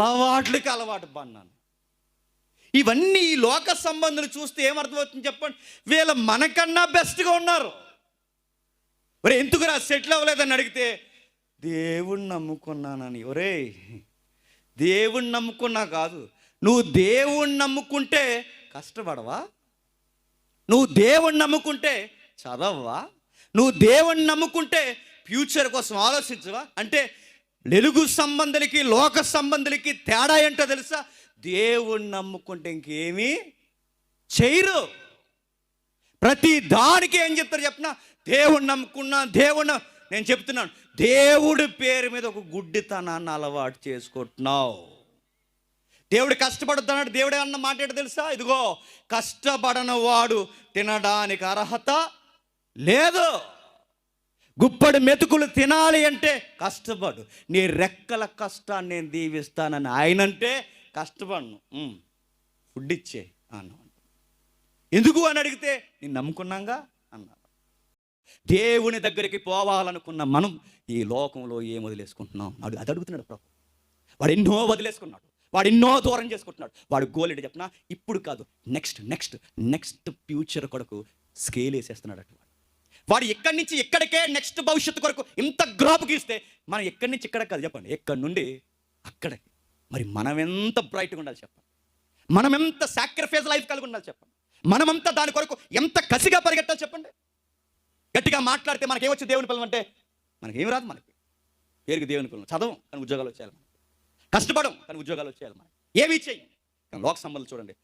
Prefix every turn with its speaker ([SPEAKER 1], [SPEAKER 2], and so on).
[SPEAKER 1] అలవాట్లకి అలవాటు పడినాను. ఇవన్నీ ఈ లోక సంబంధాలు చూస్తే ఏమర్థమవుతుంది చెప్పండి? వీళ్ళ మనకన్నా బెస్ట్గా ఉన్నారు. ఒరే ఎందుకురా సెటిల్ అవ్వలేదని అడిగితే దేవుణ్ణి నమ్ముకున్నానని. ఒరే దేవుణ్ణి నమ్ముకున్నా కాదు. నువ్వు దేవుణ్ణి నమ్ముకుంటే కష్టపడవా? నువ్వు దేవుణ్ణి నమ్ముకుంటే చదవవా? నువ్వు దేవుణ్ణి నమ్ముకుంటే ఫ్యూచర్ కోసం ఆలోచించవా? అంటే వెలుగు సంబంధులకి లోక సంబంధులకి తేడా ఏంటో తెలుసా? దేవుణ్ణి నమ్ముకుంటే ఇంకేమీ చేయరు. ప్రతి దానికి ఏం చెప్తారు చెప్పిన? దేవుణ్ణి నమ్ముకున్నా దేవుణ్ణి నేను చెప్తున్నాను. దేవుడి పేరు మీద ఒక గుడ్డితనాన్ని అలవాటు చేసుకుంటున్నావు. దేవుడు కష్టపడుతున్నాడు. దేవుడే అన్న మాట తెలుసా? ఇదిగో కష్టపడని వాడు తినడానికి అర్హత లేదు. గుప్పడి మెతుకులు తినాలి అంటే కష్టపడు. నీ రెక్కల కష్టాన్ని నేను దీవిస్తానని ఆయనంటే కష్టపడను. ఫుడ్ ఇచ్చే అన్నాడు. ఎందుకు అని అడిగితే నేను నమ్ముకున్నాగా అన్నారు దేవుని దగ్గరికి పోవాలనుకున్న మనం ఈ లోకంలో ఏం వదిలేసుకుంటున్నాం? అడు అది అడుగుతున్నాడు ప్రభు. వాడు ఎన్నో వదిలేసుకున్నాడు. వాడు ఎన్నో దూరం చేసుకుంటున్నాడు. వాడు గోల్ ఏంటి చెప్పిన? ఇప్పుడు కాదు నెక్స్ట్ నెక్స్ట్ నెక్స్ట్ ఫ్యూచర్ కొరకు స్కేల్ వేసేస్తున్నాడు అటు వాడు ఎక్కడి నుంచి ఎక్కడికే నెక్స్ట్ భవిష్యత్తు కొరకు ఇంత గ్రాపు గీస్తే మనం ఎక్కడి నుంచి ఇక్కడ కాదు చెప్పండి. ఎక్కడి నుండి? అక్కడికి మరి మనం ఎంత బ్రైట్గా ఉండాలి చెప్పండి. మనం ఎంత సాక్రిఫైస్ లైఫ్ కలిగి ఉండాలి చెప్పండి. మనమంతా దాని కొరకు ఎంత కసిగా పరిగెట్టాలి చెప్పండి. గట్టిగా మాట్లాడితే మనకేమొచ్చి దేవుని పిల్లలు అంటే? మనకి ఏమి రాదు మనకి. పేరుకి దేవుని పిల్లలు చదవం కానీ ఉద్యోగాలు వచ్చేయాలి కష్టపడం కానీ ఉద్యోగాలు వచ్చేయాలి మనకి. ఏమి చేయి కానీ లోక సంబంధాలు చూడండి.